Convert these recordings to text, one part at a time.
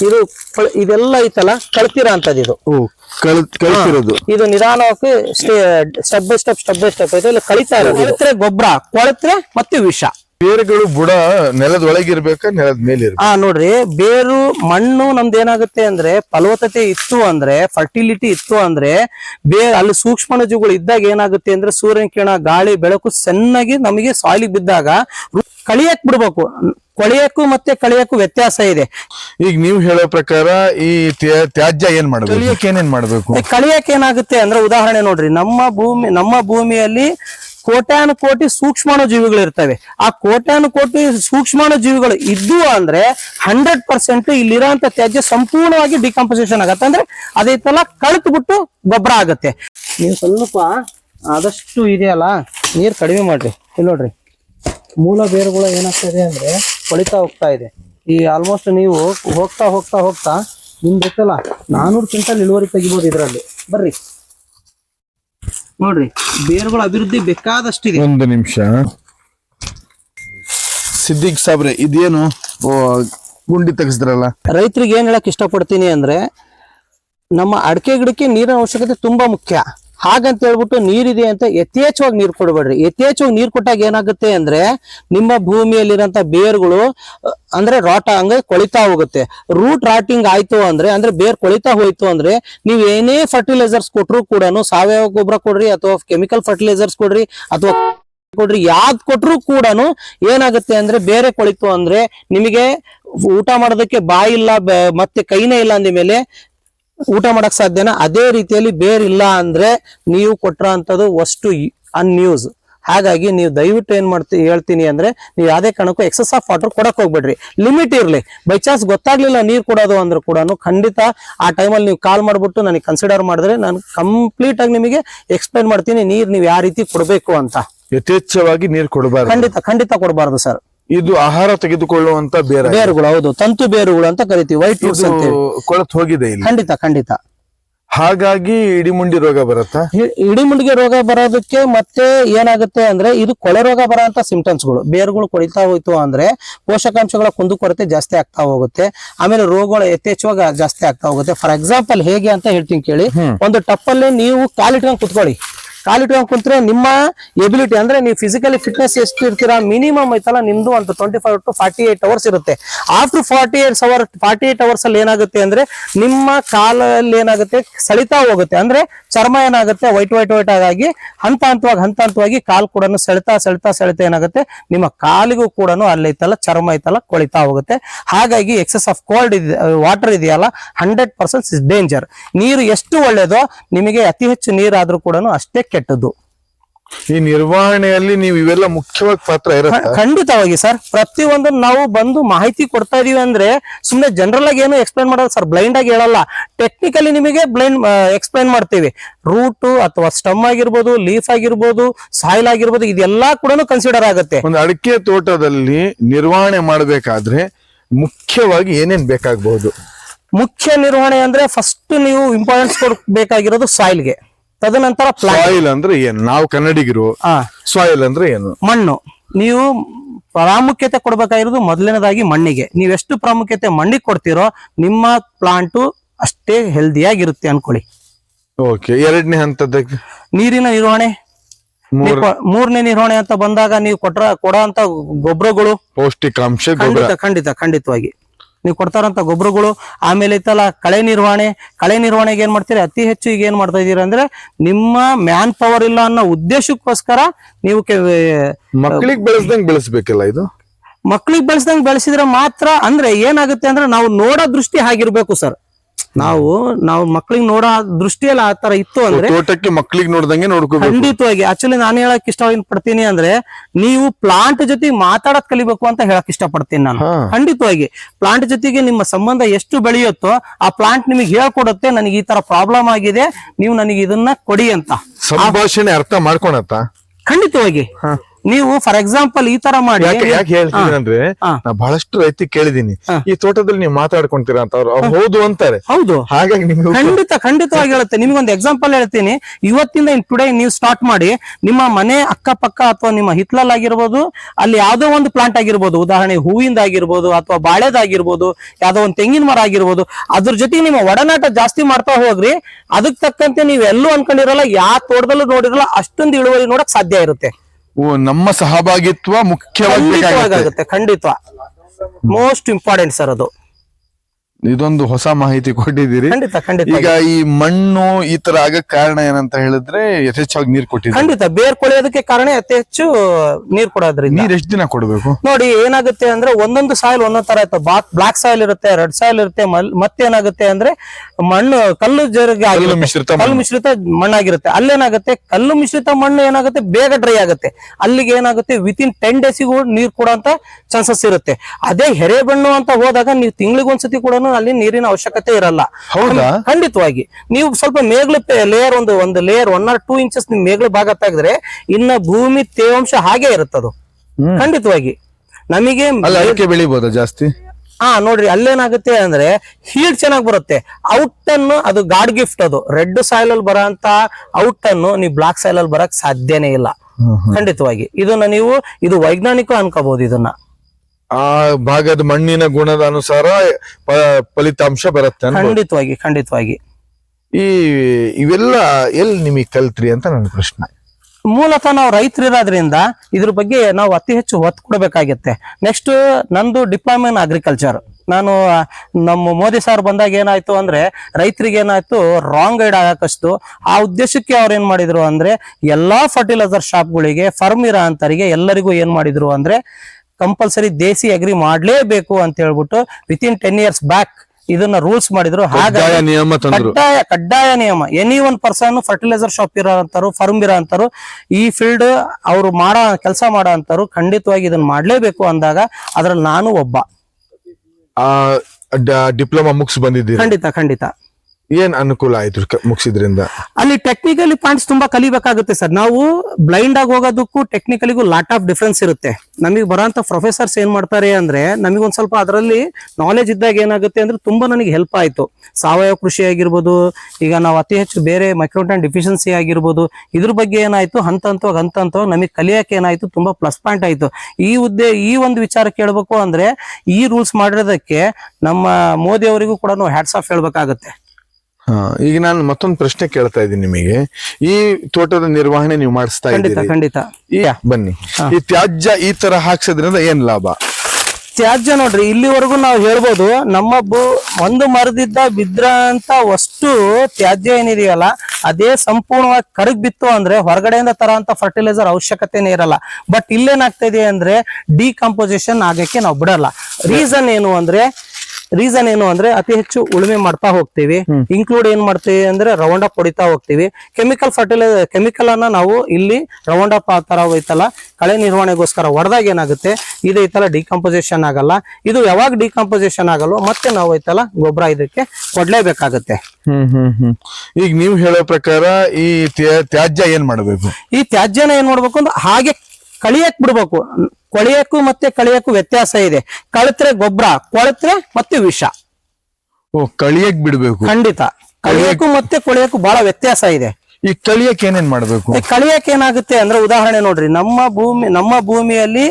ಇದು ಇದೆಲ್ಲ ಐತಲ್ಲ ಕಳ್ತಿರೋ ಅಂತದ್ದು ಇದು. ಓ ಕಳ್ ಇದು ನಿಧಾನವಾಗಿ step by step step by step ಐತೆ ಇಲ್ಲ ಕಳಿತಾ ಇರೋದು ಕೊಳತ್ರೆ ಗೊಬ್ಬರ ಕೊಳತ್ರೆ ಮತ್ತೆ ವಿಷ. ಬೇರುಗಳು ಬುಡ ನೆಲದ ಒಳಗಿರ್ಬೇಕ ನೆಲದ ಮೇಲೆ ಹಾ ಆ ನೋಡ್ರಿ ಬೇರು ಮಣ್ಣು ನಮ್ದು ಏನಾಗುತ್ತೆ ಅಂದ್ರೆ ಫಲವತ್ತತೆ ಇತ್ತು ಅಂದ್ರೆ ಫರ್ಟಿಲಿಟಿ ಇತ್ತು ಅಂದ್ರೆ ಬೇರೆ ಅಲ್ಲಿ ಸೂಕ್ಷ್ಮಣಜುಗಳು ಇದ್ದಾಗ ಏನಾಗುತ್ತೆ ಅಂದ್ರೆ ಸೂರ್ಯನ ಕಿರಣ ಗಾಳಿ ಬೆಳಕು ಚೆನ್ನಾಗಿ ನಮಗೆ ಸಾಯಿಲಿಗೆ ಬಿದ್ದಾಗ ಕಳಿಯಕ್ ಬಿಡ್ಬೇಕು. ಕೊಳೆಯಕ್ಕೂ ಮತ್ತೆ ಕಳಿಯಕ್ಕೂ ವ್ಯತ್ಯಾಸ ಇದೆ. ಈಗ ನೀವು ಹೇಳೋ ಪ್ರಕಾರ ಈ ತ್ಯಾಜ್ಯ ಏನ್ ಮಾಡಬೇಕು? ಕಳಿಯಕ್ಕೆ ಏನೇನ್ ಮಾಡಬೇಕು? ಕಳಿಯಕ್ ಕಳಿಯಕ್ಕೆ ಏನಾಗುತ್ತೆ ಅಂದ್ರೆ ಉದಾಹರಣೆ ನೋಡ್ರಿ. ನಮ್ಮ ಭೂಮಿ ನಮ್ಮ ಭೂಮಿಯಲ್ಲಿ ಕೋಟ್ಯಾನು ಕೋಟಿ ಸೂಕ್ಷ್ಮಾಣು ಜೀವಿಗಳು ಇರ್ತವೆ ಆ ಕೋಟ್ಯಾನು ಕೋಟಿ ಸೂಕ್ಷ್ಮಾಣು ಜೀವಿಗಳು ಇದ್ದು ಅಂದ್ರೆ ಹಂಡ್ರೆಡ್ ಪರ್ಸೆಂಟ್ ಇಲ್ಲಿರೋಂಥ ತ್ಯಾಜ್ಯ ಸಂಪೂರ್ಣವಾಗಿ ಡಿಕಂಪೋಸಿಷನ್ ಆಗತ್ತೆ. ಅಂದ್ರೆ ಅದೈತಲ್ಲ ಕಳೆದು ಬಿಟ್ಟು ಗೊಬ್ಬರ ಆಗತ್ತೆ. ನೀವು ಸ್ವಲ್ಪ ಆದಷ್ಟು ಇದೆಯಲ್ಲ? ನೀರು ಕಡಿಮೆ ಮಾಡ್ರಿ. ಇಲ್ಲಿ ನೋಡ್ರಿ. ಮೂಲ ಬೇರುಗಳು ಏನಾಗ್ತದೆ ಅಂದ್ರೆ ಕೊಳಿತಾ ಹೋಗ್ತಾ ಇದೆ. ಈ ಆಲ್ಮೋಸ್ಟ್ ನೀವು ಹೋಗ್ತಾ ಹೋಗ್ತಾ ಹೋಗ್ತಾ ನಿಮ್ದು ಗೊತ್ತಲ್ಲ ನಾನೂರು ಕ್ವಿಂಟಲ್ ಇಳುವರಿ ತೆಗಿಬೋದು ಇದರಲ್ಲಿ. ಬರ್ರಿ. ನೋಡ್ರಿ ಬೇರುಗಳ ಅಭಿವೃದ್ಧಿ ಬೇಕಾದಷ್ಟಿದೆ. ಒಂದು ನಿಮಿಷ. ಸಿದ್ದಿಕ್ ಸಾಬ್ರೆ ಇದೇನು ಗುಂಡಿ ತೆಗೆಸಿದ್ರಲ್ಲ? ರೈತರಿಗೆ ಏನ್ ಹೇಳಕ್ ಇಷ್ಟಪಡ್ತೀನಿ ಅಂದ್ರೆ ನಮ್ಮ ಅಡಕೆ ಗಿಡಕ್ಕೆ ನೀರಿನ ಅವಶ್ಯಕತೆ ತುಂಬಾ ಮುಖ್ಯ. ಹಾಗಂತ ಹೇಳ್ಬಿಟ್ಟು ನೀರಿದೆ ಅಂತ ಯಥೇಚ್ಛವಾಗಿ ನೀರು ಕೊಡಬೇಡ್ರಿ. ಯಥೇಚ್ಛವಾಗಿ ನೀರು ಕೊಟ್ಟಾಗ ಏನಾಗುತ್ತೆ ಅಂದ್ರೆ ನಿಮ್ಮ ಭೂಮಿಯಲ್ಲಿರೋಂಥ ಬೇರುಗಳು, ಅಂದ್ರೆ ರಾಟ ಹಂಗೆ ಕೊಳಿತಾ ಹೋಗುತ್ತೆ. ರೂಟ್ ರಾಟಿಂಗ್ ಆಯ್ತು ಅಂದ್ರೆ ಅಂದ್ರೆ ಬೇರ್ ಕೊಳಿತಾ ಹೋಯ್ತು ಅಂದ್ರೆ ನೀವು ಏನೇ ಫರ್ಟಿಲೈಸರ್ಸ್ ಕೊಟ್ಟರು ಕೂಡ ಸಾವಯವ ಗೊಬ್ಬರ ಕೊಡ್ರಿ ಅಥವಾ ಕೆಮಿಕಲ್ ಫರ್ಟಿಲೈಸರ್ಸ್ ಕೊಡ್ರಿ ಅಥವಾ ಕೊಡ್ರಿ, ಯಾವ್ದ್ ಕೊಟ್ರು ಕೂಡ ಏನಾಗುತ್ತೆ ಅಂದ್ರೆ ಬೇರೆ ಕೊಳಿತು ಅಂದ್ರೆ ನಿಮಗೆ ಊಟ ಮಾಡೋದಕ್ಕೆ ಬಾಯಿ ಇಲ್ಲ ಮತ್ತೆ ಕೈನೇ ಇಲ್ಲ ಅಂದ ಮೇಲೆ ಊಟ ಮಾಡಕ್ ಸಾಧ್ಯನಾ? ಅದೇ ರೀತಿಯಲ್ಲಿ ಬೇರಿಲ್ಲ ಅಂದ್ರೆ ನೀವು ಕೊಟ್ರ ಅಂತದ್ದು ಅಷ್ಟು ಅನ್ಯೂಸ್ ಹಾಗಾಗಿ ನೀವು ದಯವಿಟ್ಟು ಏನ್ ಮಾಡ್ತಿ ಹೇಳ್ತೀನಿ ಅಂದ್ರೆ ನೀವು ಯಾವ್ದೇ ಕಾರಣಕ್ಕೂ ಎಕ್ಸಸ್ ಆಫ್ ವಾಟರ್ ಕೊಡಕ್ ಹೋಗ್ಬೇಡ್ರಿ. ಲಿಮಿಟ್ ಇರ್ಲಿ. ಬೈ ಚಾನ್ಸ್ ಗೊತ್ತಾಗ್ಲಿಲ್ಲ ನೀರು ಕೊಡೋದು ಅಂದ್ರೆ ಕೂಡ ಖಂಡಿತ ಆ ಟೈಮಲ್ಲಿ ನೀವು ಕಾಲ್ ಮಾಡ್ಬಿಟ್ಟು ನನಗೆ ಕನ್ಸಿಡರ್ ಮಾಡಿದ್ರೆ ನಾನು ಕಂಪ್ಲೀಟ್ ಆಗಿ ನಿಮಗೆ ಎಕ್ಸ್ಪ್ಲೈನ್ ಮಾಡ್ತೀನಿ ನೀರು ನೀವು ಯಾವ ರೀತಿ ಕೊಡಬೇಕು ಅಂತ. ಯಥೇಚ್ಛವಾಗಿ ನೀರು ಕೊಡಬಾರ್ದು. ಖಂಡಿತ ಖಂಡಿತ ಕೊಡಬಾರ್ದು ಸರ್ ಇದು ಆಹಾರ ತೆಗೆದುಕೊಳ್ಳುವಂತ ಬೇರೆ ಬೇರುಗಳು ಹೌದು. ತಂತು ಬೇರುಗಳು ಅಂತ ಕರಿತೀವಿ. ವೈಟ್ ರೂಟ್ಸ್ ಅಂತ ಕೊಳತ್ ಹೋಗಿದೆ ಇಲ್ಲಿ. ಖಂಡಿತ ಖಂಡಿತ. ಹಾಗಾಗಿ ಇಡಿಮುಂಡಿ ರೋಗ ಬರುತ್ತಾ? ಇಡಿಮುಂಡಿಗೆ ರೋಗ ಬರೋದಕ್ಕೆ ಮತ್ತೆ ಏನಾಗುತ್ತೆ ಅಂದ್ರೆ ಇದು ಕೊಳೆ ರೋಗ ಬರೋಂತ ಸಿಂಪ್ಟಮ್ಸ್ಗಳು ಬೇರುಗಳು ಕೊಳಿತಾ ಹೋಯ್ತು ಅಂದ್ರೆ ಪೋಷಕಾಂಶಗಳ ಕುಂದುಕೊರತೆ ಜಾಸ್ತಿ ಆಗ್ತಾ ಹೋಗುತ್ತೆ. ಆಮೇಲೆ ರೋಗಗಳು ಯಥೇಚ್ಛವಾಗಿ ಜಾಸ್ತಿ ಆಗ್ತಾ ಹೋಗುತ್ತೆ. ಫಾರ್ ಎಕ್ಸಾಂಪಲ್ ಹೇಗೆ ಅಂತ ಹೇಳ್ತೀನಿ ಕೇಳಿ. ಒಂದು ಟಪ್ಪಲ್ಲಿ ನೀವು ಕಾಲಿಟ್ಕೊಂಡು ಕುತ್ಕೊಳ್ಳಿ. ಕಾಲಿಟ್ಕೊಂಡು ಕುಂತ್ರೆ ನಿಮ್ಮ ಎಬಿಲಿಟಿ ಅಂದ್ರೆ ನೀವು ಫಿಸಿಕಲಿ ಫಿಟ್ನೆಸ್ ಎಷ್ಟು ಇರ್ತೀರಾ ಮಿನಿಮಮ್ ಐತಲ್ಲ, ನಿಮ್ದು ಒಂದು twenty five to forty eight hours ಇರುತ್ತೆ. After forty eight hour forty eight hours ಅಲ್ಲಿ ಏನಾಗುತ್ತೆ ಅಂದ್ರೆ, ನಿಮ್ಮ ಕಾಲಲ್ಲಿ ಏನಾಗುತ್ತೆ, ಸೆಳಿತಾ ಹೋಗುತ್ತೆ. ಅಂದ್ರೆ ಚರ್ಮ ಏನಾಗುತ್ತೆ ವೈಟ್ ವೈಟ್ ವೈಟ್ ಆಗಿ ಹಂತ ಹಂತವಾಗಿ ಹಂತ ಹಂತವಾಗಿ ಕಾಲು ಕೂಡ ಸೆಳೆತಾ ಸೆಳೆತಾ ಸೆಳೆತಾ ಏನಾಗುತ್ತೆ, ನಿಮ್ಮ ಕಾಲಿಗೂ ಕೂಡ ಅಲ್ಲೈತಲ್ಲ ಚರ್ಮ ಐತಲ್ಲ, ಕೊಳಿತಾ ಹೋಗುತ್ತೆ. ಹಾಗಾಗಿ ಎಕ್ಸೆಸ್ ಆಫ್ ಕೋಲ್ಡ್ ಇದೆ ವಾಟರ್ ಇದೆಯಲ್ಲ ಹಂಡ್ರೆಡ್ ಪರ್ಸೆಂಟ್ ಇಸ್ ಡೇಂಜರ್ ನೀರು ಎಷ್ಟು ಒಳ್ಳೇದೋ, ನಿಮಗೆ ಅತಿ ಹೆಚ್ಚು ನೀರಾದ್ರೂ ಕೂಡ ಅಷ್ಟೇ ಕೆಟ್ಟದ್ದು. ಈ ನಿರ್ವಹಣೆಯಲ್ಲಿ ನೀವು ಇವೆಲ್ಲ ಮುಖ್ಯವಾಗಿ ಪಾತ್ರ ಇರುತ್ತೆ? ಖಂಡಿತವಾಗಿ ಸರ್. ಪ್ರತಿಯೊಂದು ನಾವು ಬಂದು ಮಾಹಿತಿ ಕೊಡ್ತಾ ಇದೀವಿ ಅಂದ್ರೆ ಸುಮ್ಮನೆ ಜನರಲ್ ಆಗಿ ಏನು ಎಕ್ಸ್ಪ್ಲೈನ್ ಮಾಡೋದು ಸರ್. ಬ್ಲೈಂಡ್ ಆಗಿ ಹೇಳಲ್ಲ. ಟೆಕ್ನಿಕಲಿ ನಿಮಗೆ ಬ್ಲೈಂಡ್ ಎಕ್ಸ್ಪ್ಲೈನ್ ಮಾಡ್ತೀವಿ. ರೂಟ್ ಅಥವಾ ಸ್ಟಮ್ ಆಗಿರ್ಬೋದು ಲೀಫ್ ಆಗಿರ್ಬೋದು ಸಾಯಿಲ್ ಆಗಿರ್ಬೋದು ಇದೆಲ್ಲಾ ಕೂಡ ಕನ್ಸಿಡರ್ ಆಗುತ್ತೆ. ಒಂದು ಅಡಿಕೆ ತೋಟದಲ್ಲಿ ನಿರ್ವಹಣೆ ಮಾಡಬೇಕಾದ್ರೆ ಮುಖ್ಯವಾಗಿ ಏನೇನ್ ಬೇಕಾಗಬಹುದು? ಮುಖ್ಯ ನಿರ್ವಹಣೆ ಅಂದ್ರೆ ಫಸ್ಟ್ ನೀವು ಇಂಪಾರ್ಟೆನ್ಸ್ ಕೊಡ್ಬೇಕಾಗಿರೋದು ಸಾಯಿಲ್ಗೆ ತದನಂತರ ಸಾಯಿಲ್ ಅಂದ್ರೆ ಏನು? ನಾವು ಕನ್ನಡಿಗರು. ಸಾಯಿಲ್ ಅಂದ್ರೆ ಏನು? ಮಣ್ಣು. ನೀವು ಪ್ರಾಮುಖ್ಯತೆ ಕೊಡ್ಬೇಕಾಗಿರೋದು ಮೊದಲನೇದಾಗಿ ಮಣ್ಣಿಗೆ. ನೀವೆಷ್ಟು ಪ್ರಾಮುಖ್ಯತೆ ಮಣ್ಣಿಗೆ ಕೊಡ್ತೀರೋ ನಿಮ್ಮ ಪ್ಲಾಂಟು ಅಷ್ಟೇ ಹೆಲ್ದಿಯಾಗಿರುತ್ತೆ ಅನ್ಕೊಳ್ಳಿ. ಓಕೆ ಎರಡನೇ ಹಂತದಕ್ಕೆ ನೀರಿನ ನಿರ್ವಹಣೆ. ಮೂರನೇ ನಿರ್ವಹಣೆ ಅಂತ ಬಂದಾಗ ನೀವು ಕೊಟ್ರ ಕೊಡೋ ಅಂತ ಗೊಬ್ಬರಗಳು ಪೌಷ್ಟಿಕಾಂಶ ಖಂಡಿತ ಖಂಡಿತ ಖಂಡಿತವಾಗಿ. ನೀವು ಕೊಡ್ತಾರಂತ ಗೊಬ್ಬರಗಳು ಆಮೇಲೆ ಇತ್ತಲ್ಲ ಕಳೆ ನಿರ್ವಹಣೆ ಕಳೆ ನಿರ್ವಹಣೆಗೆ ಏನ್ ಮಾಡ್ತೀರಿ? ಅತಿ ಹೆಚ್ಚು ಈಗ ಏನ್ ಮಾಡ್ತಾ ಇದೀರ ಅಂದ್ರೆ ನಿಮ್ಮ ಮ್ಯಾನ್ ಪವರ್ ಇಲ್ಲ ಅನ್ನೋ ಉದ್ದೇಶಕ್ಕೋಸ್ಕರ ನೀವು ಕೆ- ಮಕ್ಕಳಿಗೆ ಬೆಳೆಸ್ದಂಗ್ ಬೆಳೆಸ್ಬೇಕಲ್ಲ ಇದು? ಮಕ್ಳಿಗೆ ಬೆಳೆಸ್ದಂಗ್ ಬೆಳೆಸಿದ್ರೆ ಮಾತ್ರ ಅಂದ್ರೆ ಏನಾಗುತ್ತೆ ಅಂದ್ರೆ ನಾವು ನೋಡೋ ದೃಷ್ಟಿ ಆಗಿರ್ಬೇಕು ಸರ್. ನಾವು ನಾವು ಮಕ್ಳಿಗೆ ನೋಡೋ ದೃಷ್ಟಿಯಲ್ಲಿ ಆ ತರ ಇತ್ತು ಅಂದ್ರೆ ತೋಟಕ್ಕೆ ಮಕ್ಳಿಗೆ ನೋಡ್ದಂಗೆ ನೋಡ್ಕೋಬೇಕು. ಖಂಡಿತವಾಗಿ. ಆಕ್ಚುಲಿ ನಾನು ಹೇಳಕ್ ಇಷ್ಟ ಪಡ್ತೀನಿ ಅಂದ್ರೆ ನೀವು ಪ್ಲಾಂಟ್ ಜೊತೆ ಮಾತಾಡಕ್ ಕಲಿಬೇಕು ಅಂತ ಹೇಳಕ್ ಇಷ್ಟಪಡ್ತೀನಿ ನಾನು. ಹಾ. ಖಂಡಿತವಾಗಿ. ಪ್ಲಾಂಟ್ ಜೊತೆಗೆ ನಿಮ್ಮ ಸಂಬಂಧ ಎಷ್ಟು ಬೆಳೆಯುತ್ತೋ ಆ ಪ್ಲಾಂಟ್ ನಿಮಗೆ ಹೇಳ್ಕೊಡುತ್ತೆ ನನಗೆ ಈ ತರ ಪ್ರಾಬ್ಲಮ್ ಆಗಿದೆ ನೀವು ನನಗೆ ಇದನ್ನ ಕೊಡಿ ಅಂತ. ಸಂಭಾಷಣೆ ಅರ್ಥ ಮಾಡ್ಕೊಳತ್ತ? ಖಂಡಿತವಾಗಿ. ನೀವು ಫಾರ್ ಎಕ್ಸಾಂಪಲ್ ಈ ತರ ಮಾಡಿ ಯಾಕೆ ಯಾಕೆ ಹೇಳ್ತೀನಿ ಅಂದ್ರೆ ನಾ ಬಹಳಷ್ಟು ರೈತ ಕೇಳಿದೀನಿ. ಈ ತೋಟದಲ್ಲಿ ನೀವು ಮಾತಾಡ್ಕೊಂತೀರಾ ಅಂತ ಅವ್ರು ಹೌದು ಅಂತಾರೆ. ಹೌದು. ಹಾಗಾಗಿ ನಿಮ್ಗೆ ಖಂಡಿತ ಖಂಡಿತವಾಗಿ ಹೇಳುತ್ತೆ. ನಿಮ್ಗೊಂದು ಎಕ್ಸಾಂಪಲ್ ಹೇಳ್ತೀನಿ. ಇವತ್ತಿಂದ ಇನ್ ಟುಡೇ ನೀವು ಸ್ಟಾರ್ಟ್ ಮಾಡಿ ನಿಮ್ಮ ಮನೆ ಅಕ್ಕಪಕ್ಕ ಅಥವಾ ನಿಮ್ಮ ಹಿತ್ಲಲ್ ಆಗಿರ್ಬೋದು ಅಲ್ಲಿ ಯಾವ್ದೋ ಒಂದು ಪ್ಲಾಂಟ್ ಆಗಿರ್ಬೋದು ಉದಾಹರಣೆ ಹೂವಿಂದ ಆಗಿರ್ಬೋದು ಅಥವಾ ಬಾಳೆದಾಗಿರ್ಬೋದು ಯಾವ್ದೋ ಒಂದು ತೆಂಗಿನ ಮರ ಆಗಿರ್ಬೋದು ಅದ್ರ ಜೊತೆ ನಿಮ್ಮ ಒಡನಾಟ ಜಾಸ್ತಿ ಮಾಡ್ತಾ ಹೋಗ್ರಿ ಅದಕ್ಕೆ ತಕ್ಕಂತೆ ನೀವು ಎಲ್ಲೂ ಅನ್ಕೊಂಡಿರಲ್ಲ ಯಾವ ತೋಟದಲ್ಲೂ ನೋಡಿರಲ್ಲ ಅಷ್ಟೊಂದು ಇಳುವರಿ ನೋಡಕ್ ಸಾಧ್ಯ ಇರುತ್ತೆ. ನಮ್ಮ ಸಹಭಾಗಿತ್ವ ಮುಖ್ಯವಾಗಿ ಖಂಡಿತ ಮೋಸ್ಟ್ ಇಂಪಾರ್ಟೆಂಟ್ ಸರ್ ಅದು. ಇದೊಂದು ಹೊಸ ಮಾಹಿತಿ ಕೊಟ್ಟಿದ್ದೀರಿ. ಖಂಡಿತ ಖಂಡಿತ. ಈಗ ಈ ಮಣ್ಣು ಈ ತರ ಆಗಕ್ ಕಾರಣ ಏನಂತ ಹೇಳಿದ್ರೆ ಯಥೇಚ್ಛವಾಗಿ ನೀರ್ ಕೊಟ್ಟಿದ್ದೀರಿ. ಖಂಡಿತ ಬೇರ್ ಕೊಳೆಯೋದಕ್ಕೆ ಕಾರಣ ಅತಿ ಹೆಚ್ಚು ನೀರ್ ಕೊಡೋದ್ರಿಂದ. ನೀರ್ ಎಷ್ಟು ದಿನ ಕೊಡಬೇಕು? ನೋಡಿ ಏನಾಗುತ್ತೆ ಅಂದ್ರೆ ಒಂದೊಂದು ಸಾಯಿಲ್ ಒಂದೊಂದ್ ತರ ಇರುತ್ತೆ ಬ್ಲಾಕ್ ಸಾಯಿಲ್ ಇರುತ್ತೆ ರೆಡ್ ಸಾಯಿಲ್ ಇರುತ್ತೆ ಮಲ್- ಮತ್ತೇನಾಗುತ್ತೆ ಅಂದ್ರೆ ಮಣ್ಣು ಕಲ್ಲು ಜರಿಗೆ ಕಲ್ಲು ಮಿಶ್ರಿತ ಕಲ್ಲು ಮಿಶ್ರಿತ ಮಣ್ಣಾಗಿರುತ್ತೆ. ಅಲ್ಲೇನಾಗುತ್ತೆ? ಕಲ್ಲು ಮಿಶ್ರಿತ ಮಣ್ಣು ಏನಾಗುತ್ತೆ? ಬೇಗ ಡ್ರೈ ಆಗುತ್ತೆ. ಅಲ್ಲಿಗೆ ಏನಾಗುತ್ತೆ? ವಿತಿನ್ ಟೆನ್ ಡೇಸಿಗೂ ನೀರ್ ಕೊಡುವಂತ ಚಾನ್ಸಸ್ ಇರುತ್ತೆ. ಅದೇ ಎರೆಮಣ್ಣು ಅಂತ ಹೋದಾಗ ನೀವು ತಿಂಗಳಿಗೊಂದ್ಸತಿ ಕೂಡ ಅಲ್ಲಿ ನೀರಿನ ಅವಶ್ಯಕತೆ ಇರಲ್ಲ. ಹೌದಾ? ಖಂಡಿತವಾಗಿ. ನೀವು ಸ್ವಲ್ಪ ಮೇಗ್ಲು ಲೇಯರ್ ಒಂದು ಒಂದು layer one or two inches ನಿಮ್ ಮೇಗ್ಲು ಭಾಗ ತೆಗೆದ್ರೆ ಇನ್ನ ಭೂಮಿ ತೇವಾಂಶ ಹಾಗೆ ಇರುತ್ತದು. ಖಂಡಿತವಾಗಿ. ನಮಗೆ ಬೆಳಿಬಹುದು ಜಾಸ್ತಿ? ಹಾ ನೋಡ್ರಿ ಅಲ್ಲೇನಾಗುತ್ತೆ ಅಂದ್ರೆ ಹೀಟ್ ಚೆನ್ನಾಗಿ ಬರುತ್ತೆ. ಔಟ್ ಅನ್ನು ಅದು ಗಾಡ್ ಗಿಫ್ಟ್ ಅದು. ರೆಡ್ ಸಾಯಿಲ್ ಅಲ್ಲಿ ಬರೋಂತ ಔಟ್ ಅನ್ನು ನೀವು ಬ್ಲಾಕ್ ಸಾಯಿಲ್ ಅಲ್ಲಿ ಬರಕ್ ಸಾಧ್ಯನೇ ಇಲ್ಲ. ಖಂಡಿತವಾಗಿ. ಇದನ್ನ ನೀವು ಇದು ವೈಜ್ಞಾನಿಕ ಅನ್ಕೋಬಹುದು ಇದನ್ನ. ಆ ಭಾಗದ ಮಣ್ಣಿನ ಗುಣದ ಅನುಸಾರ ಪ- ಫಲಿತಾಂಶ ಬರುತ್ತೆ ಅನ್ಬೋದು. ಖಂಡಿತವಾಗಿ ಖಂಡಿತವಾಗಿ. ಈ ಇವೆಲ್ಲ ಎಲ್ಲಿ ನಿಮಗೆ ಕಲ್ತ್ರಿ ಅಂತ ನನ್ನ ಪ್ರಶ್ನೆ. ಮೂಲತಃ ನಾವು ರೈತರಿರೋದ್ರಿಂದ ಇದ್ರ ಬಗ್ಗೆ ನಾವು ಅತಿ ಹೆಚ್ಚು ಒತ್ತು ಕೊಡಬೇಕಾಗತ್ತೆ. ನೆಕ್ಸ್ಟ್ ನಂದು ಡಿಪ್ಲೊಮಾ ಇನ್ ಅಗ್ರಿಕಲ್ಚರ್ ನಾನು ಆ, ನಮ್ಮ ಮೋದಿ ಸರ್ ಬಂದಾಗ ಏನಾಯ್ತು ಅಂದ್ರೆ ರೈತರಿಗೆ ಏನಾಯ್ತು ರಾಂಗ್ ಗೈಡ್ ಆಗಕಷ್ಟು ಆ ಉದ್ದೇಶಕ್ಕೆ ಅವ್ರು ಏನ್ ಮಾಡಿದ್ರು ಅಂದ್ರೆ ಎಲ್ಲಾ ಫರ್ಟಿಲೈಸರ್ ಶಾಪ್ಗಳಿಗೆ ಫರ್ಮ್ ಇರೋ ಅಂತರಿಗೆ ಎಲ್ಲರಿಗೂ ಏನ್ ಮಾಡಿದ್ರು ಅಂದ್ರೆ ಕಂಪಲ್ಸರಿ ದೇಸಿ ಅಗ್ರಿ ಮಾಡ್ಲೇಬೇಕು ಅಂತ ಹೇಳ್ಬಿಟ್ಟು ವಿತಿನ್ ಟೆನ್ ಇಯರ್ಸ್ ಬ್ಯಾಕ್ ಇದನ್ನ ರೂಲ್ಸ್ ಮಾಡಿದ್ರು. ಹಾಗಾಗಿ ಕಡ್ಡಾಯ ನಿಯಮ ಕಡ್ಡಾಯ ಕಡ್ಡಾಯ ನಿಯಮ. Any one person fertiliser shop ಇರೋ ಅಂತಾರು ಫರ್ಮ್ ಇರೋ ಅಂತಾರು ಈ ಫೀಲ್ಡ್ ಅವ್ರು ಮಾಡೋ ಕೆಲಸ ಮಾಡೋ ಅಂತಾರು ಖಂಡಿತವಾಗಿ ಇದನ್ನ ಮಾಡ್ಲೇಬೇಕು ಅಂದಾಗ ಅದ್ರಲ್ಲಿ ನಾನು ಒಬ್ಬ. ಆ ಡಿಪ್ಲೊಮಾ ಮುಗಿಸ್ ಬಂದಿದ್ದೀನಿ ಖಂಡಿತ ಖಂಡಿತ. ಏನ್ ಅನುಕೂಲ ಆಯ್ತು ಮುಗಿಸಿದ್ರಿಂದ? ಅಲ್ಲಿ ಟೆಕ್ನಿಕಲಿ ಪಾಯಿಂಟ್ಸ್ ತುಂಬಾ ಕಲಿಬೇಕಾಗುತ್ತೆ ಸರ್. ನಾವು ಬ್ಲೈಂಡ್ ಆಗಿ ಹೋಗೋದಕ್ಕೂ ಟೆಕ್ನಿಕಲಿಗೂ ಲಾಟ್ ಆಫ್ ಡಿಫ್ರೆನ್ಸ್ ಇರುತ್ತೆ. ನಮಗೆ ಬರೋಂತ ಪ್ರೊಫೆಸರ್ಸ್ ಏನ್ ಮಾಡ್ತಾರೆ ಅಂದ್ರೆ, ನಮಗೆ ಒಂದ್ ಸ್ವಲ್ಪ ಅದರಲ್ಲಿ ನಾಲೆಜ್ ಇದ್ದಾಗ ಏನಾಗುತ್ತೆ ಅಂದ್ರೆ ತುಂಬಾ ನನಗೆ ಹೆಲ್ಪ್ ಆಯ್ತು. ಸಾವಯವ ಕೃಷಿ ಆಗಿರ್ಬೋದು, ಈಗ ನಾವು ಅತಿ ಹೆಚ್ಚು ಬೇರೆ ಮೈಕ್ರೋಟನ್ ಡಿಫಿಷಿಯನ್ಸಿ ಆಗಿರ್ಬೋದು, ಇದ್ರ ಬಗ್ಗೆ ಏನಾಯ್ತು, ಹಂತ ಹಂತವಾಗಿ ಹಂತ ಹಂತವಾಗಿ ನಮಗೆ ಕಲಿಯಕ್ಕೆ ಏನಾಯ್ತು, ತುಂಬಾ ಪ್ಲಸ್ ಪಾಯಿಂಟ್ ಆಯ್ತು. ಈ ಹುದ್ದೆ, ಈ ಒಂದು ವಿಚಾರ ಕೇಳಬೇಕು ಅಂದ್ರೆ, ಈ ರೂಲ್ಸ್ ಮಾಡಿರೋದಕ್ಕೆ ನಮ್ಮ ಮೋದಿ ಅವರಿಗೂ ಕೂಡ ನಾವು ಹ್ಯಾಟ್ಸ್ ಆಫ್ ಹೇಳ್ಬೇಕಾಗತ್ತೆ. ಈಗ ನಾನು ಮತ್ತೊಂದು ಪ್ರಶ್ನೆ ಕೇಳ್ತಾ ಇದ್ದೀನಿ ನಿಮಗೆ. ಈ ತೋಟದ ನಿರ್ವಹಣೆ ನೀವು ಮಾಡಿಸ್ತಾ ಖಂಡಿತ ಇದ್ದೀರಿ. ಖಂಡಿತ. ಈ ಬನ್ನಿ. ಈ ತ್ಯಾಜ್ಯ ಈ ತರ ಹಾಕ್ಸೋದ್ರಿಂದ ಏನ್ ಲಾಭ? ತ್ಯಾಜ್ಯ ನೋಡ್ರಿ ಇಲ್ಲಿವರೆಗೂ ನಾವು ಹೇಳ್ಬೋದು ನಮ್ಮ ಭೂ ಒಂದು ಮರದಿದ್ದ ಬಿದ್ರ ಅಂತ ವಸ್ತು ತ್ಯಾಜ್ಯ ಏನಿದೆಯಲ್ಲ ಅದೇ ಸಂಪೂರ್ಣವಾಗಿ ಕರಗ್ ಬಿತ್ತು ಅಂದ್ರೆ ಹೊರಗಡೆಯಿಂದ ತರೋಂತ ಫರ್ಟಿಲೈಸರ್ ಅವಶ್ಯಕತೆನೇ ಇರಲ್ಲ. ಬಟ್ ಇಲ್ಲೇನಾಗ್ತಾ ಇದೆ ಅಂದ್ರೆ ಡಿಕಂಪೋಸಿಷನ್ ಆಗಕ್ಕೆ ನಾವು ಬಿಡಲ್ಲ. ರೀಸನ್ ಏನು ಅಂದ್ರೆ ರೀಸನ್ ಏನು ಅಂದ್ರೆ ಅತಿ ಹೆಚ್ಚು ಉಳುಮೆ ಮಾಡ್ತಾ ಹೋಗ್ತೀವಿ. ಇನ್ಕ್ಲೂಡ್ ಏನ್ ಮಾಡ್ತೀವಿ ಅಂದ್ರೆ ರೌಂಡ್ ಅಪ್ ಹೊಡಿತಾ ಹೋಗ್ತೀವಿ. ಕೆಮಿಕಲ್ ಫರ್ಟಿಲೈಸರ್ ಕೆಮಿಕಲ್ ಅನ್ನ ನಾವು ಇಲ್ಲಿ ರೌಂಡ್ ಅಪ್ ಆ ತರ ಹೋಯ್ತಲ್ಲ ಕಳೆ ನಿರ್ವಹಣೆಗೋಸ್ಕರ ಹೊಡೆದಾಗ ಏನಾಗುತ್ತೆ? ಇದು ಐತಲ್ಲ ಡಿಕಂಪೋಸಿಷನ್ ಆಗಲ್ಲ. ಇದು ಯಾವಾಗ ಡಿಕಂಪೋಸಿಷನ್ ಆಗಲ್ಲ ಮತ್ತೆ ನಾವು ಐತಲ್ಲ ಗೊಬ್ಬರ ಇದಕ್ಕೆ ಕೊಡ್ಲೇಬೇಕಾಗತ್ತೆ. ಹ್ಮ್ ಹ್ಮ್ ಹ್ಮ್. ಈಗ ನೀವು ಹೇಳೋ ಪ್ರಕಾರ ಈ ತ್ಯಾಜ್ಯ ಏನ್ ಮಾಡಬೇಕು? ಈ ತ್ಯಾಜ್ಯನ ಏನ್ ಮಾಡ್ಬೇಕು ಅಂದ್ರೆ ಹಾಗೆ ಕಳಿಯಕ್ ಬಿಡ್ಬೇಕು. ಕೊಳೆಯಕ್ಕೂ ಮತ್ತೆ ಕಳಿಯಕ್ಕೂ ವ್ಯತ್ಯಾಸ ಇದೆ. ಕಳತ್ರೆ ಗೊಬ್ಬರ ಕೊಳತ್ರೆ ಮತ್ತೆ ವಿಷ. ಓ ಕಳಿಯಕ್ ಬಿಡ್ಬೇಕು. ಖಂಡಿತ. ಕಳಿಯಕ್ಕೂ ಮತ್ತೆ ಕೊಳೆಯಕ್ಕೂ ಬಹಳ ವ್ಯತ್ಯಾಸ ಇದೆ. ಈ ಕಳಿಯಕ್ ಏನೇನ್ ಮಾಡ್ಬೇಕು? ಕಳಿಯಕ್ ಏನಾಗುತ್ತೆ ಅಂದ್ರೆ ಉದಾಹರಣೆ ನೋಡ್ರಿ. ನಮ್ಮ ಭೂಮಿ ನಮ್ಮ ಭೂಮಿಯಲ್ಲಿ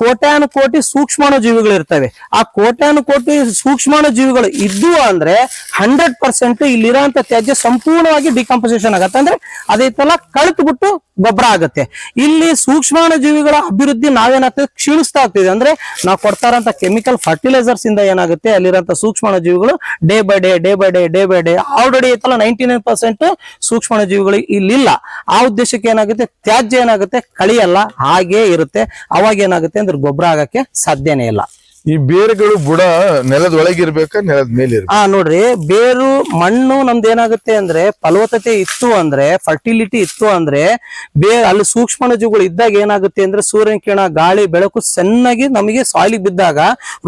ಕೋಟ್ಯಾನು ಕೋಟಿ ಸೂಕ್ಷ್ಮಾಣು ಜೀವಿಗಳು ಇರ್ತವೆ ಆ ಕೋಟ್ಯಾನು ಕೋಟಿ ಸೂಕ್ಷ್ಮಾಣು ಜೀವಿಗಳು ಇದ್ದು ಅಂದ್ರೆ ಹಂಡ್ರೆಡ್ ಪರ್ಸೆಂಟ್ ಇಲ್ಲಿರೋಂಥ ತ್ಯಾಜ್ಯ ಸಂಪೂರ್ಣವಾಗಿ ಡಿಕಂಪೋಸಿಷನ್ ಆಗತ್ತೆ. ಅಂದ್ರೆ ಅದೈತಲ್ಲ ಕಳೆತು ಬಿಟ್ಟು ಗೊಬ್ಬರ ಆಗುತ್ತೆ. ಇಲ್ಲಿ ಸೂಕ್ಷ್ಮಾಣು ಜೀವಿಗಳ ಅಭಿವೃದ್ಧಿ ನಾವೇನಾಗ್ತದೆ? ಕ್ಷೀಣಿಸ್ತಾ ಹೋಗ್ತಿದೆ. ಅಂದ್ರೆ ನಾವು ಕೊಡ್ತಾರಂತ ಕೆಮಿಕಲ್ ಫರ್ಟಿಲೈಸರ್ಸ್ ಇಂದ ಏನಾಗುತ್ತೆ? ಅಲ್ಲಿರೋಂಥ ಸೂಕ್ಷ್ಮಾಣು ಜೀವಿಗಳು day by day day by day day by day already ಐತಲ್ಲ ನೈಂಟಿ ನೈನ್ ಪರ್ಸೆಂಟ್ ಸೂಕ್ಷ್ಮಾಣು ಜೀವಿಗಳು ಇಲ್ಲಿಲ್ಲ. ಆ ಉದ್ದೇಶಕ್ಕೆ ಏನಾಗುತ್ತೆ? ತ್ಯಾಜ್ಯ ಏನಾಗುತ್ತೆ? ಕಳಿಯಲ್ಲ. ಹಾಗೇ ಇರುತ್ತೆ. ಅವಾಗ ಏನಾಗುತ್ತೆ? ಅಂದ್ರೆ ಗೊಬ್ಬರ ಆಗಕ್ಕೆ ಸಾಧ್ಯನೇ ಇಲ್ಲ. ಈ ಬೇರುಗಳು ಬುಡ ನೆಲದ ಒಳಗಿರ್ಬೇಕಾ ನೆಲದ ಮೇಲೆ ಹಾ ನೋಡ್ರಿ ಬೇರು ಮಣ್ಣು ನಮ್ದು ಏನಾಗುತ್ತೆ ಅಂದ್ರೆ ಫಲವತ್ತತೆ ಇತ್ತು ಅಂದ್ರೆ ಫರ್ಟಿಲಿಟಿ ಇತ್ತು ಅಂದ್ರೆ ಬೇ ಅಲ್ಲಿ ಸೂಕ್ಷ್ಮಣಜುಗಳು ಇದ್ದಾಗ ಏನಾಗುತ್ತೆ ಅಂದ್ರೆ ಸೂರ್ಯನ ಕಿರಣ ಗಾಳಿ ಬೆಳಕು ಚೆನ್ನಾಗಿ ನಮಗೆ ಸಾಯಿಲಿಗೆ ಬಿದ್ದಾಗ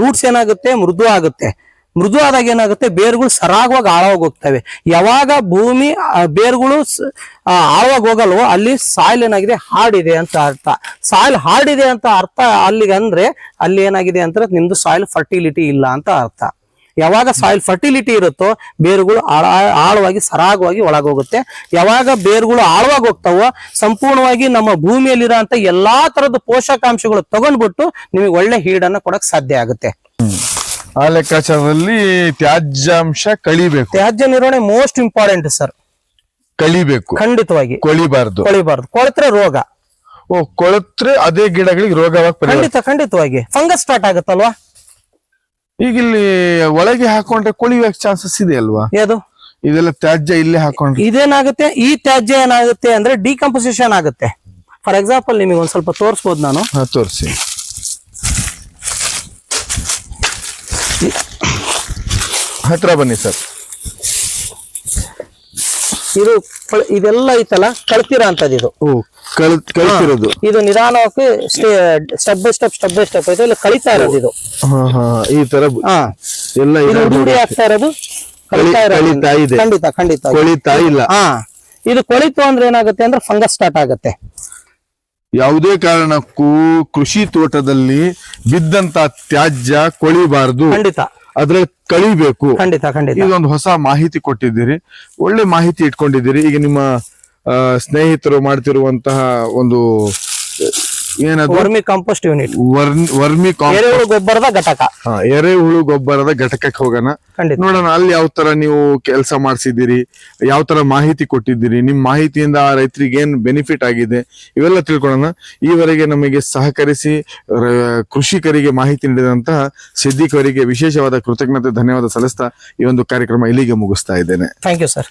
ರೂಟ್ಸ್ ಏನಾಗುತ್ತೆ ಮೃದು ಆಗುತ್ತೆ. ಮೃದು ಆದಾಗ ಏನಾಗುತ್ತೆ? ಬೇರುಗಳು ಸರಾಗವಾಗಿ ಆಳವಾಗಿ ಹೋಗ್ತವೆ. ಯಾವಾಗ ಭೂಮಿ ಬೇರುಗಳು ಆಳವಾಗಿ ಹೋಗಲ್ವೋ ಅಲ್ಲಿ ಸಾಯಿಲ್ ಏನಾಗಿದೆ? ಹಾರ್ಡ್ ಇದೆ ಅಂತ ಅರ್ಥ. ಸಾಯಿಲ್ ಹಾರ್ಡ್ ಇದೆ ಅಂತ ಅರ್ಥ ಅಲ್ಲಿಗೆ ಅಂದ್ರೆ ಅಲ್ಲಿ ಏನಾಗಿದೆ ಅಂತ ನಿಮ್ದು ಸಾಯಿಲ್ ಫರ್ಟಿಲಿಟಿ ಇಲ್ಲ ಅಂತ ಅರ್ಥ. ಯಾವಾಗ ಸಾಯಿಲ್ ಫರ್ಟಿಲಿಟಿ ಇರುತ್ತೋ ಬೇರುಗಳು ಆಳ ಆಳವಾಗಿ ಸರಾಗವಾಗಿ ಒಳಗೋಗುತ್ತೆ. ಯಾವಾಗ ಬೇರುಗಳು ಆಳವಾಗಿ ಹೋಗ್ತಾವೋ ಸಂಪೂರ್ಣವಾಗಿ ನಮ್ಮ ಭೂಮಿಯಲ್ಲಿರೋಂಥ ಎಲ್ಲಾ ತರದ ಪೋಷಕಾಂಶಗಳು ತಗೊಂಡ್ಬಿಟ್ಟು ನಿಮಗೆ ಒಳ್ಳೆ ಹೀಡನ್ನ ಕೊಡಕ್ ಸಾಧ್ಯ ಆಗುತ್ತೆ. ಆ ಲೆಕ್ಕಾಚಾರದಲ್ಲಿ ತ್ಯಾಜ್ಯಾಂಶ ಕಳಿಬೇಕು. ತ್ಯಾಜ್ಯ ನಿರ್ವಹಣೆ ಮೋಸ್ಟ್ ಇಂಪಾರ್ಟೆಂಟ್ ಸರ್ ಕಳಿಬೇಕು. ಖಂಡಿತವಾಗಿ. ಕೊಳಿಬಾರ್ದು. ಕೊಳಿಬಾರ್ದು. ಕೊಳತ್ರೆ ರೋಗ. ಓ ಕೊಳತ್ರೆ ಅದೇ ಗಿಡಗಳಿಗೆ ರೋಗವಾಗಿ ಪರಿವರ್ತನೆ ಖಂಡಿತ ಖಂಡಿತವಾಗಿ. ಫಂಗಸ್ ಸ್ಟಾರ್ಟ್ ಆಗುತ್ತಲ್ವಾ? ಈಗ ಇಲ್ಲಿ ಒಳಗೆ ಹಾಕೊಂಡ್ರೆ ಕೊಳಿಬೇಕು ಚಾನ್ಸಸ್ ಇದೆ ಅಲ್ವಾ? ಯಾವುದು? ಇದೆಲ್ಲ ತ್ಯಾಜ್ಯ ಇಲ್ಲೇ ಹಾಕೊಂಡ್ರೆ. ಇದೇನಾಗುತ್ತೆ? ಈ ತ್ಯಾಜ್ಯ ಏನಾಗುತ್ತೆ ಅಂದ್ರೆ ಡಿಕಂಪೋಸಿಷನ್ ಆಗುತ್ತೆ. ಫಾರ್ ಎಕ್ಸಾಂಪಲ್ ನಿಮಗೆ ಒಂದ್ ಸ್ವಲ್ಪ ತೋರಿಸ್ಬೋದು ನಾನು. ತೋರಿಸಿ. ಹತ್ರ ಬನ್ನಿ ಸರ್. ಇದು ಇದೆಲ್ಲ ಐತಲ್ಲ ಕಳ್ತಿರ ಅಂತದ್ದು ಇದು? ಕಳ್ತಿರೋದು. ಇದು ನಿಧಾನವಾಗಿ step by step step by step ಇದೆಲ್ಲ ಇಲ್ಲ ಕಳಿತಾ ಇರೋದು ಇದು. ಈ ತರ ಎಲ್ಲ ಆಗ್ತಾ ಇರೋದು. ಖಂಡಿತ ಖಂಡಿತ. ಕೊಳಿತಾ ಇಲ್ಲ. ಹಾ ಇದು ಕೊಳಿತು ಅಂದ್ರೆ ಏನಾಗುತ್ತೆ ಅಂದ್ರೆ ಫಂಗಸ್ ಸ್ಟಾರ್ಟ್ ಆಗುತ್ತೆ. ಯಾವುದೇ ಕಾರಣಕ್ಕೂ ಕೃಷಿ ತೋಟದಲ್ಲಿ ಬಿದ್ದಂತ ತ್ಯಾಜ್ಯ ಕೊಳಿಬಾರದು. ಖಂಡಿತ. ಅದ್ರ ಕಳಿಬೇಕು. ಖಂಡಿತ ಖಂಡಿತ. ಇದೊಂದು ಹೊಸ ಮಾಹಿತಿ ಕೊಟ್ಟಿದ್ದೀರಿ. ಒಳ್ಳೆ ಮಾಹಿತಿ ಇಟ್ಕೊಂಡಿದ್ದೀರಿ. ಈಗ ನಿಮ್ಮ ಆ, ಸ್ನೇಹಿತರು ಮಾಡ್ತಿರುವಂತಹ ಒಂದು ಏನದು? Vermi compost unit. ವರ್ಮಿ ಎರೆಹುಳು ಗೊಬ್ಬರದ ಘಟಕ. ಎರೆಹುಳು ಗೊಬ್ಬರದ ಘಟಕಕ್ಕೆ ಹೋಗೋಣ. ಖಂಡಿತ. ನೋಡೋಣ ಅಲ್ಲಿ ಯಾವ ತರ ನೀವು ಕೆಲಸ ಮಾಡಿಸಿದ್ದೀರಿ ಯಾವ ತರ ಮಾಹಿತಿ ಕೊಟ್ಟಿದ್ದೀರಿ ನಿಮ್ ಮಾಹಿತಿಯಿಂದ ಆ ರೈತರಿಗೆ ಏನು ಬೆನಿಫಿಟ್ ಆಗಿದೆ ಇವೆಲ್ಲ ತಿಳ್ಕೊಳ್ಳೋಣ. ಈವರೆಗೆ ನಮಗೆ ಸಹಕರಿಸಿ ಕೃಷಿಕರಿಗೆ ಮಾಹಿತಿ ನೀಡಿದಂತಹ ಸಿದ್ದಿಕ್ ಅವರಿಗೆ ವಿಶೇಷವಾದ ಕೃತಜ್ಞತೆ ಧನ್ಯವಾದ ಸಲ್ಲಿಸ್ತಾ ಈ ಒಂದು ಕಾರ್ಯಕ್ರಮ ಇಲ್ಲಿಗೆ ಮುಗಿಸ್ತಾ ಇದ್ದೇನೆ. Thank you sir